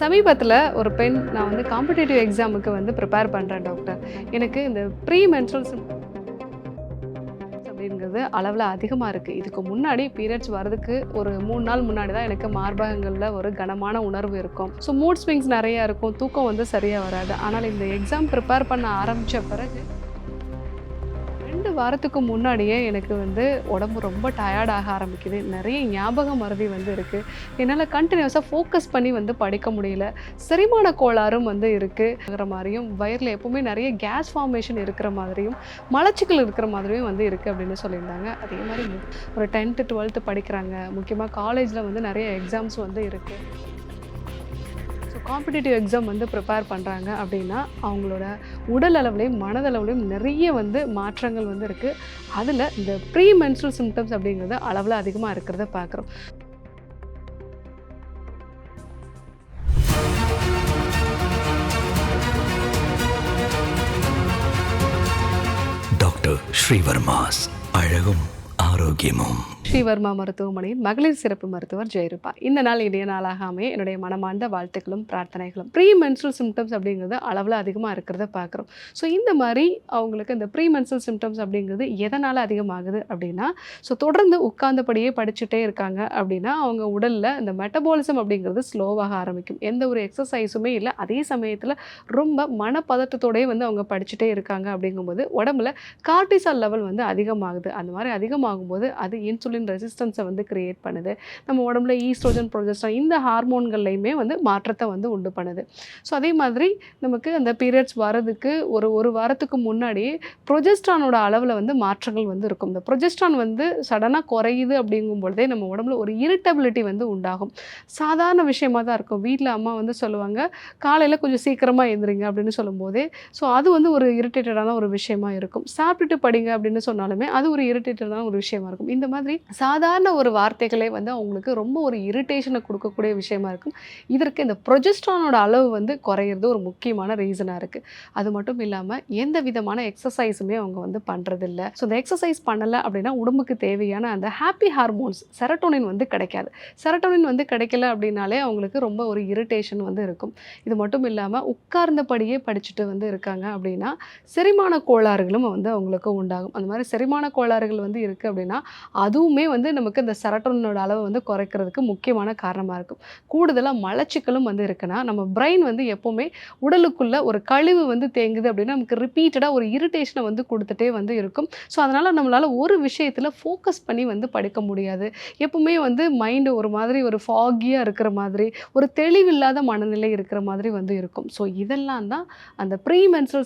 சமீபத்தில் ஒரு பெண் நான் வந்து காம்படிட்டிவ் எக்ஸாமுக்கு வந்து ப்ரிப்பேர் பண்ணுறேன் டாக்டர் எனக்கு இந்த ப்ரீ மென்ஸ்ட்ரல் அப்படிங்கிறது அளவில் அதிகமாக இருக்குது இதுக்கு முன்னாடி பீரியட்ஸ் வரதுக்கு ஒரு மூணு நாள் முன்னாடி தான் எனக்கு மார்பகங்களில் ஒரு கனமான உணர்வு இருக்கும். ஸோ மூட் ஸ்விங்ஸ் நிறையா இருக்கும். தூக்கம் வந்து சரியாக வராது. ஆனால் இந்த எக்ஸாம் ப்ரிப்பேர் பண்ண ஆரம்பித்த பிறகு வாரத்துக்கு முன்னாடியே எனக்கு வந்து உடம்பு ரொம்ப டயர்டாக ஆரம்பிக்குது. நிறைய ஞாபக மறதி வந்து இருக்குது என்னால் கண்டினியூஸாக ஃபோக்கஸ் பண்ணி வந்து படிக்க முடியல. செரிமான கோளாறும் வந்து இருக்குங்கிற மாதிரியும் வயிறில் எப்போவுமே நிறைய கேஸ் ஃபார்மேஷன் இருக்கிற மாதிரியும் மலச்சிக்கல் இருக்கிற மாதிரியும் வந்து இருக்குது அப்படின்னு சொல்லியிருந்தாங்க. அதே மாதிரி ஒரு டென்த்து டுவெல்த்து படிக்கிறாங்க. முக்கியமாக காலேஜில் வந்து நிறைய எக்ஸாம்ஸ் வந்து இருக்குது காம்படிட்டிவ் எக்ஸாம் வந்து ப்ரிப்பேர் பண்ணுறாங்க அப்படின்னா அவங்களோட உடல் அளவுலையும் மனதளவுலையும் நிறைய வந்து மாற்றங்கள் வந்து இருக்குது அதில் இந்த ப்ரீ மென்சுரல் சிம்டம்ஸ் அப்படிங்கிறது அளவில் அதிகமாக இருக்கிறத பார்க்குறோம் டாக்டர் ஸ்ரீவர்மாஸ் அழகும் ஆரோக்கியமும். ஸ்ரீவர்மா மருத்துவமனையின் மகளிர் சிறப்பு மருத்துவர் ஜெயருப்பா இந்த நாள் இனிய நாளாகாமே என்னுடைய மனமார்ந்த வாழ்த்துக்களும் பிரார்த்தனைகளும். ப்ரீ மென்சுரல் சிம்டம்ஸ் அப்படிங்கிறது அளவில் அதிகமாக இருக்கிறத பார்க்குறோம் ஸோ இந்த மாதிரி அவங்களுக்கு இந்த ப்ரீ மென்சுரல் சிம்டம்ஸ் அப்படிங்கிறது எதனால் அதிகமாகுது அப்படின்னா ஸோ தொடர்ந்து உட்கார்ந்தபடியே படிச்சுட்டே இருக்காங்க அப்படின்னா அவங்க உடலில் இந்த மெட்டபாலிசம் அப்படிங்கிறது ஸ்லோவாக ஆரம்பிக்கும். எந்த ஒரு எக்ஸசைஸுமே இல்லை. அதே சமயத்தில் ரொம்ப மனப்பதட்டத்தோடயே வந்து அவங்க படிச்சுட்டே இருக்காங்க அப்படிங்கும்போது உடம்புல கார்டிசால் லெவல் வந்து அதிகமாகுது. அந்த மாதிரி அதிகமாகும்போது அது இன்சுலின் ரெசிஸ்டன்ஸை வந்து கிரியேட் பண்ணுது. நம்ம உடம்புல ஈஸ்ட்ரோஜன் ப்ரொஜெஸ்ட்ரான் இந்த ஹார்மோன்கள்லையுமே வந்து மாற்றத்தை வந்து உண்டு பண்ணுது. ஸோ அதே மாதிரி நமக்கு அந்த பீரியட்ஸ் வரதுக்கு ஒரு ஒரு வாரத்துக்கு முன்னாடியே ப்ரொஜெஸ்ட்ரானோட அளவில் வந்து மாற்றங்கள் வந்து இருக்கும். இந்த ப்ரொஜெஸ்ட்ரான் வந்து சடனாக குறையுது அப்படிங்கும் பொழுதே நம்ம உடம்புல ஒரு இரிட்டபிலிட்டி வந்து உண்டாகும். சாதாரண விஷயமாக தான் இருக்கும். வீட்டில் அம்மா வந்து சொல்லுவாங்க காலையில் கொஞ்சம் சீக்கிரமாக எழுந்திரிங்க அப்படின்னு சொல்லும்போதே ஸோ அது வந்து ஒரு இரிட்டேட்டடான ஒரு விஷயமா இருக்கும். சாப்பிட்டுட்டு படிங்க அப்படின்னு சொன்னாலுமே அது ஒரு இரிட்டேட்டடான ஒரு விஷயமா இருக்கும். இந்த மாதிரி சாதாரண ஒரு வார்த்தைகளே வந்து அவங்களுக்கு ரொம்ப ஒரு இரிட்டேஷனை கொடுக்கக்கூடிய விஷயமா இருக்கும். இதற்கு இந்த ப்ரொஜெஸ்ட்ரானோட அளவு வந்து குறையிறது ஒரு முக்கியமான ரீசனாக இருக்குது அது மட்டும் இல்லாமல் எந்த விதமான எக்ஸசைஸுமே அவங்க வந்து பண்ணுறதில்ல ஸோ இந்த எக்ஸசைஸ் பண்ணலை அப்படின்னா உடம்புக்கு தேவையான அந்த ஹாப்பி ஹார்மோன்ஸ் செரட்டோனின் வந்து கிடைக்காது. செரட்டோனின் வந்து கிடைக்கல அப்படின்னாலே அவங்களுக்கு ரொம்ப ஒரு இரிட்டேஷன் வந்து இருக்கும். இது மட்டும் இல்லாமல் உட்கார்ந்தபடியே படிச்சுட்டு வந்து இருக்காங்க அப்படின்னா செரிமான கோளாறுகளும் வந்து அவங்களுக்கு உண்டாகும். அந்த மாதிரி செரிமான கோளாறுகள் வந்து இருக்குது அப்படின்னா அதுவும் வந்து நமக்கு இந்த செரட்டோனோட அளவை வந்து குறைக்கிறதுக்கு முக்கியமான காரணமாக இருக்கும். கூடுதலாக மலச்சிக்கலும் வந்து இருக்குன்னா நம்ம பிரெயின் வந்து எப்போவுமே உடலுக்குள்ள ஒரு கழிவு வந்து தேங்குது அப்படின்னா நமக்கு ரிப்பீட்டடாக ஒரு இரிட்டேஷனை வந்து கொடுத்துட்டே வந்து இருக்கும். ஸோ அதனால் நம்மளால் ஒரு விஷயத்தில் ஃபோக்கஸ் பண்ணி வந்து படிக்க முடியாது. எப்பவுமே வந்து மைண்டு ஒரு மாதிரி ஒரு ஃபாகியாக இருக்கிற மாதிரி ஒரு தெளிவில்லாத மனநிலை இருக்கிற மாதிரி வந்து இருக்கும். ஸோ இதெல்லாம் தான் அந்த ப்ரீ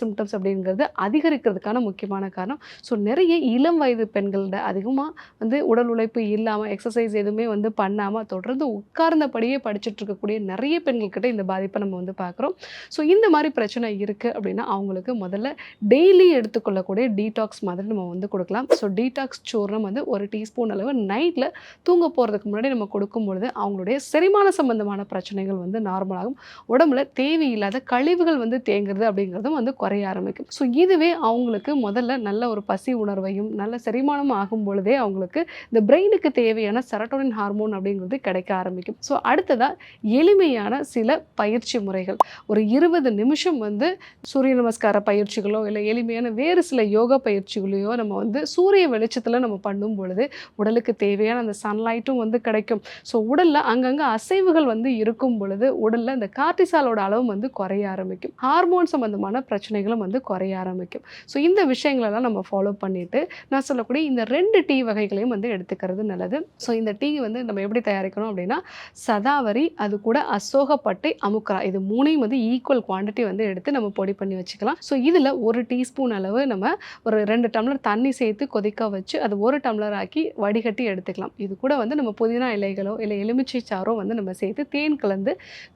சிம்டம்ஸ் அப்படிங்கிறது அதிகரிக்கிறதுக்கான முக்கியமான காரணம். ஸோ நிறைய இளம் வயது பெண்களோட அதிகமாக வந்து உடல் உழைப்பு இல்லாமல் எக்ஸசைஸ் எதுவுமே வந்து பண்ணாமல் தொடர்ந்து உட்கார்ந்தபடியே படிச்சுட்டு இருக்கக்கூடிய நிறைய பெண்கள்கிட்ட இந்த பாதிப்பை நம்ம வந்து பார்க்குறோம். ஸோ இந்த மாதிரி பிரச்சனை இருக்குது அப்படின்னா அவங்களுக்கு முதல்ல டெய்லி எடுத்துக்கொள்ளக்கூடிய டீடாக்ஸ் மாதிரி நம்ம வந்து கொடுக்கலாம். ஸோ டீடாக்ஸ் சூர்ணம் வந்து ஒரு டீஸ்பூன் அளவு நைட்டில் தூங்க போகிறதுக்கு முன்னாடி நம்ம கொடுக்கும் பொழுது அவங்களுடைய செரிமான சம்பந்தமான பிரச்சனைகள் வந்து நார்மலாகும் உடம்புல தேவையில்லாத கழிவுகள் வந்து தேங்குறது அப்படிங்கிறதும் வந்து குறைய ஆரம்பிக்கும். ஸோ இதுவே அவங்களுக்கு முதல்ல நல்ல ஒரு பசி உணர்வையும் நல்ல செரிமானம் ஆகும் பொழுதே அவங்களுக்கு இந்த பிரெயினுக்கு தேவையான செரட்டோனின் ஹார்மோன் அப்படிங்கிறது கிடைக்க ஆரம்பிக்கும். ஸோ அடுத்ததாக எளிமையான சில பயிற்சி முறைகள். ஒரு இருபது நிமிஷம் வந்து சூரிய நமஸ்கார பயிற்சிகளோ இல்லை எளிமையான வேறு சில யோகா பயிற்சிகளையோ நம்ம வந்து சூரிய வெளிச்சத்தில் நம்ம பண்ணும் பொழுது உடலுக்கு தேவையான அந்த சன்லைட்டும் வந்து கிடைக்கும். ஸோ உடலில் அங்கங்கே அசைவுகள் வந்து இருக்கும் பொழுது உடலில் அந்த கார்டிசாலோட அளவும் வந்து குறைய ஆரம்பிக்கும். ஹார்மோன் சம்பந்தமான பிரச்சனைகளும் வந்து குறைய ஆரம்பிக்கும். ஸோ இந்த விஷயங்களெல்லாம் நம்ம ஃபாலோ பண்ணிட்டு நான் சொல்லக்கூடிய இந்த ரெண்டு டீ வகைகளையும் வந்து எடுத்துக்கிறது நல்லது. ஸோ இந்த டீ வந்து நம்ம எப்படி தயாரிக்கணும் அப்படின்னா சதாவரி அது கூட அசோகப்பட்டை அமுக்கரா இது மூணையும் வந்து ஈக்குவல் குவாண்டிட்டி வந்து எடுத்து நம்ம பொடி பண்ணி வச்சுக்கலாம். ஸோ இதில் ஒரு டீஸ்பூன் அளவு நம்ம ஒரு ரெண்டு டம்ளர் தண்ணி சேர்த்து கொதிக்க வச்சு அது ஒரு டம்ளர் ஆக்கி வடிகட்டி எடுத்துக்கலாம். இது கூட வந்து நம்ம புதினா இலைகளோ இல்லை எலுமிச்சை சாறோ வந்து நம்ம சேர்த்து தேன் கலந்து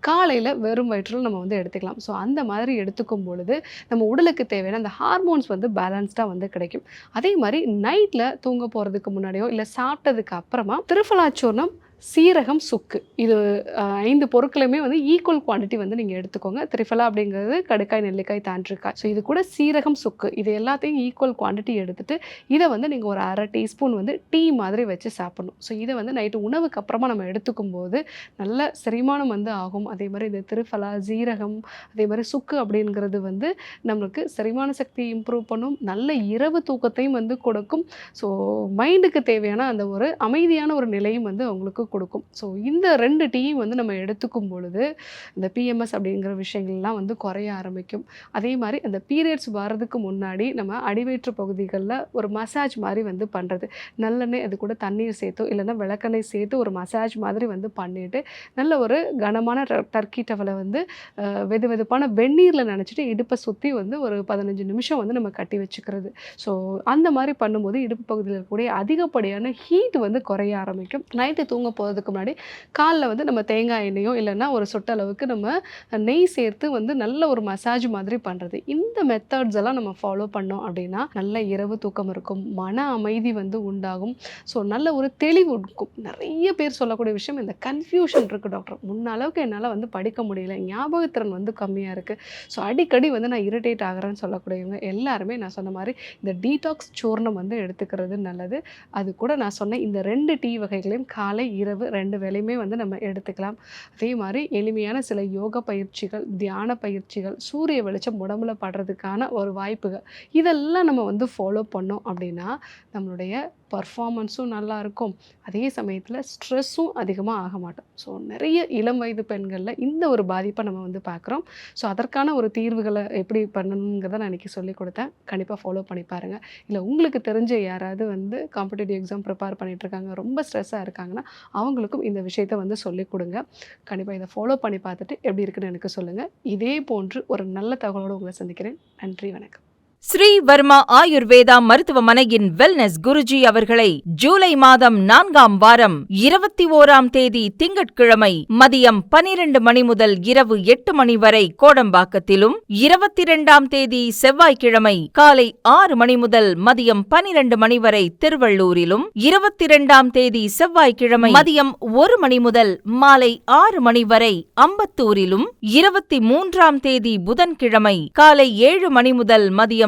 காலையில் வெறும் வயிற்றில் நம்ம வந்து எடுத்துக்கலாம். ஸோ அந்த மாதிரி எடுத்துக்கும் பொழுது நம்ம உடலுக்கு தேவையான அந்த ஹார்மோன்ஸ் வந்து பேலன்ஸ்டாக வந்து கிடைக்கும். அதே மாதிரி நைட்டில் தூங்க போகிறதுக்கு முன்னாடியோ இல்லை சாப்பிட்டதுக்கு அப்புறமா திருஃபலாச்சூர்ணம் சீரகம் சுக்கு. இது ஐந்து பொருட்களையுமே வந்து ஈக்குவல் குவாண்டிட்டி வந்து நீங்கள் எடுத்துக்கோங்க. திரிஃபலா அப்படிங்கிறது கடுக்காய் நெல்லிக்காய் தாண்டிருக்காய். ஸோ இது கூட சீரகம் சுக்கு. இது எல்லாத்தையும் ஈக்குவல் குவான்டிட்டி எடுத்துகிட்டு இதை வந்து நீங்கள் ஒரு அரை டீஸ்பூன் வந்து டீ மாதிரி வச்சு சாப்பிடணும். ஸோ இதை வந்து நைட்டு உணவுக்கு அப்புறமா நம்ம எடுத்துக்கும் போது நல்ல செரிமானம் வந்து ஆகும். அதே மாதிரி இந்த திருஃபலா ஜீரகம் அதே மாதிரி சுக்கு அப்படிங்கிறது வந்து நம்மளுக்கு செரிமான சக்தி இம்ப்ரூவ் பண்ணும். நல்ல இரவு தூக்கத்தையும் வந்து கொடுக்கும். ஸோ மைண்டுக்கு தேவையான அந்த ஒரு அமைதியான ஒரு நிலையும் வந்து அவங்களுக்கு கொடுக்கும். ஸோ இந்த ரெண்டு டீயும் வந்து நம்ம எடுத்துக்கும் பொழுது இந்த பிஎம்எஸ் அப்படிங்கிற விஷயங்கள்லாம் வந்து குறைய ஆரம்பிக்கும். அதே மாதிரி அந்த பீரியட்ஸ் வர்றதுக்கு முன்னாடி நம்ம அடிவயிற்று பகுதிகளில் ஒரு மசாஜ் மாதிரி வந்து பண்ணுறது நல்லெண்ணெய் அது கூட தண்ணீர் சேர்த்தோ இல்லைன்னா விளக்கெண்ணெய் சேர்த்து ஒரு மசாஜ் மாதிரி வந்து பண்ணிட்டு நல்ல ஒரு கனமான டர்க்கி டவலை வந்து வெது வெதுப்பான வெந்நீரில் நினச்சிட்டு இடுப்பை சுற்றி வந்து ஒரு பதினஞ்சு நிமிஷம் வந்து நம்ம கட்டி வச்சுக்கிறது. ஸோ அந்த மாதிரி பண்ணும்போது இடுப்பு பகுதியில் இருக்கக்கூடிய அதிகப்படியான ஹீட் வந்து குறைய ஆரம்பிக்கும். நைட்டு தூங்க போகிறதுக்கு முன்னாடி காலில் வந்து நம்ம தேங்காய் எண்ணெயோ இல்லைன்னா ஒரு சொட்டளவுக்கு நம்ம நெய் சேர்த்து வந்து நல்ல ஒரு மசாஜ் மாதிரி பண்ணுறது இந்த மெத்தட்ஸ் எல்லாம் நம்ம ஃபாலோ பண்ணோம் அப்படின்னா நல்ல இரவு தூக்கம் இருக்கும் மன அமைதி வந்து உண்டாகும். ஸோ நல்ல ஒரு தெளிவு இருக்கும். நிறைய பேர் சொல்லக்கூடிய விஷயம் இந்த கன்ஃபியூஷன் இருக்குது டாக்டர் முன்னளவுக்கு என்னால் வந்து படிக்க முடியல. ஞாபகத்திறன் வந்து கம்மியாக இருக்குது ஸோ அடிக்கடி வந்து நான் இரிட்டேட் ஆகிறேன்னு சொல்லக்கூடியவங்க எல்லாருமே நான் சொன்ன மாதிரி இந்த டீடாக்ஸ் சூர்ணம் வந்து எடுத்துக்கிறது நல்லது. அது கூட நான் சொன்ன இந்த ரெண்டு டீ வகைகளையும் காலை இரவு ரெண்டு வேலையுமே வந்து நம்ம எடுத்துக்கலாம். அதே மாதிரி எளிமையான சில யோக பயிற்சிகள் தியான பயிற்சிகள் சூரிய வெளிச்சம் உடம்புல படுறதுக்கான ஒரு வாய்ப்புகள் இதெல்லாம் நம்ம வந்து ஃபாலோ பண்ணோம் அப்படின்னா நம்மளுடைய பர்ஃபாமன்ஸும் நல்லா இருக்கும். அதே சமயத்தில் ஸ்ட்ரெஸ்ஸும் அதிகமாக ஆக மாட்டோம். ஸோ நிறைய இளம் வயது பெண்களில் இந்த ஒரு பாதிப்பை நம்ம வந்து பார்க்குறோம். ஸோ அதற்கான ஒரு தீர்வுகளை எப்படி பண்ணணுங்கிறத நான் இன்றைக்கி சொல்லிக் கொடுத்தேன். கண்டிப்பாக ஃபாலோ பண்ணி பாருங்கள் இல்லை உங்களுக்கு தெரிஞ்ச யாராவது வந்து காம்படிட்டிவ் எக்ஸாம் ப்ரிப்பேர் பண்ணிகிட்ருக்காங்க ரொம்ப ஸ்ட்ரெஸ்ஸாக இருக்காங்கன்னா அவங்களுக்கும் இந்த விஷயத்தை வந்து சொல்லிக் கொடுங்க. கண்டிப்பாக இதை ஃபாலோ பண்ணி பார்த்துட்டு எப்படி இருக்குன்னு எனக்கு சொல்லுங்கள் இதே போன்று ஒரு நல்ல தகவலோடு உங்களை சந்திக்கிறேன். நன்றி வணக்கம். ஸ்ரீ வர்மா ஆயுர்வேதா மருத்துவமனையின் வெல்னஸ் குருஜி அவர்களை ஜூலை மாதம் நான்காம் வாரம் இருபத்தி ஓராம் தேதி திங்கட்கிழமை மதியம் பனிரண்டு மணி முதல் இரவு எட்டு மணி வரை கோடம்பாக்கத்திலும் இருபத்தி இரண்டாம் தேதி செவ்வாய்க்கிழமை காலை ஆறு மணி முதல் மதியம் பனிரண்டு மணி வரை திருவள்ளூரிலும் இருபத்தி இரண்டாம் தேதி செவ்வாய்க்கிழமை மதியம் ஒரு மணி முதல் மாலை ஆறு மணி வரை அம்பத்தூரிலும் இருபத்தி மூன்றாம் தேதி புதன்கிழமை காலை ஏழு மணி முதல் மதியம்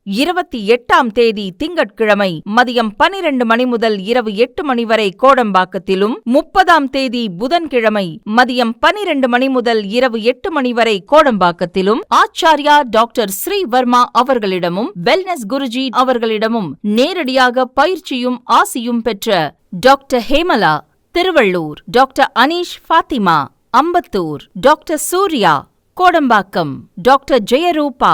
இருபத்தி எட்டாம் தேதி திங்கட்கிழமை மதியம் பனிரெண்டு மணி முதல் இரவு எட்டு மணி வரை கோடம்பாக்கத்திலும் முப்பதாம் தேதி புதன்கிழமை மதியம் பனிரெண்டு மணி முதல் இரவு எட்டு மணி வரை கோடம்பாக்கத்திலும் ஆச்சாரியா டாக்டர் ஸ்ரீவர்மா அவர்களிடமும் வெல்னஸ் குருஜி அவர்களிடமும் நேரடியாக பயிற்சியும் ஆசியும் பெற்ற doctor Hemala Tiruvallur doctor Aneesh Fathima Ambattur doctor Surya Kodambakkam doctor Jayarupa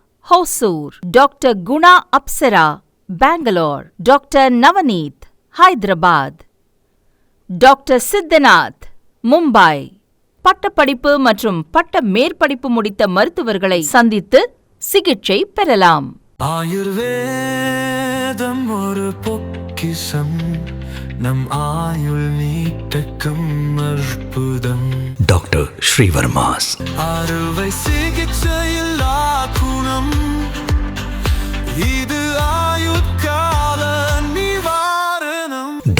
Hosur doctor Guna Apsara Bangalore doctor Navneeth Hyderabad. Doctor Siddhanath Mumbai. பட்டப்படிப்பு மற்றும் பட்ட மேற்படிப்பு முடித்த மருத்துவர்களை சந்தித்து சிகிச்சை பெறலாம். ஆயுர்வேதம் ஒரு பொக்கிஷம். நம் ஆயுள் நீட்டக்கும் அற்புதம். டாக்டர் ஸ்ரீவர்மாஸ். அறுவை சிகிச்சையில்லா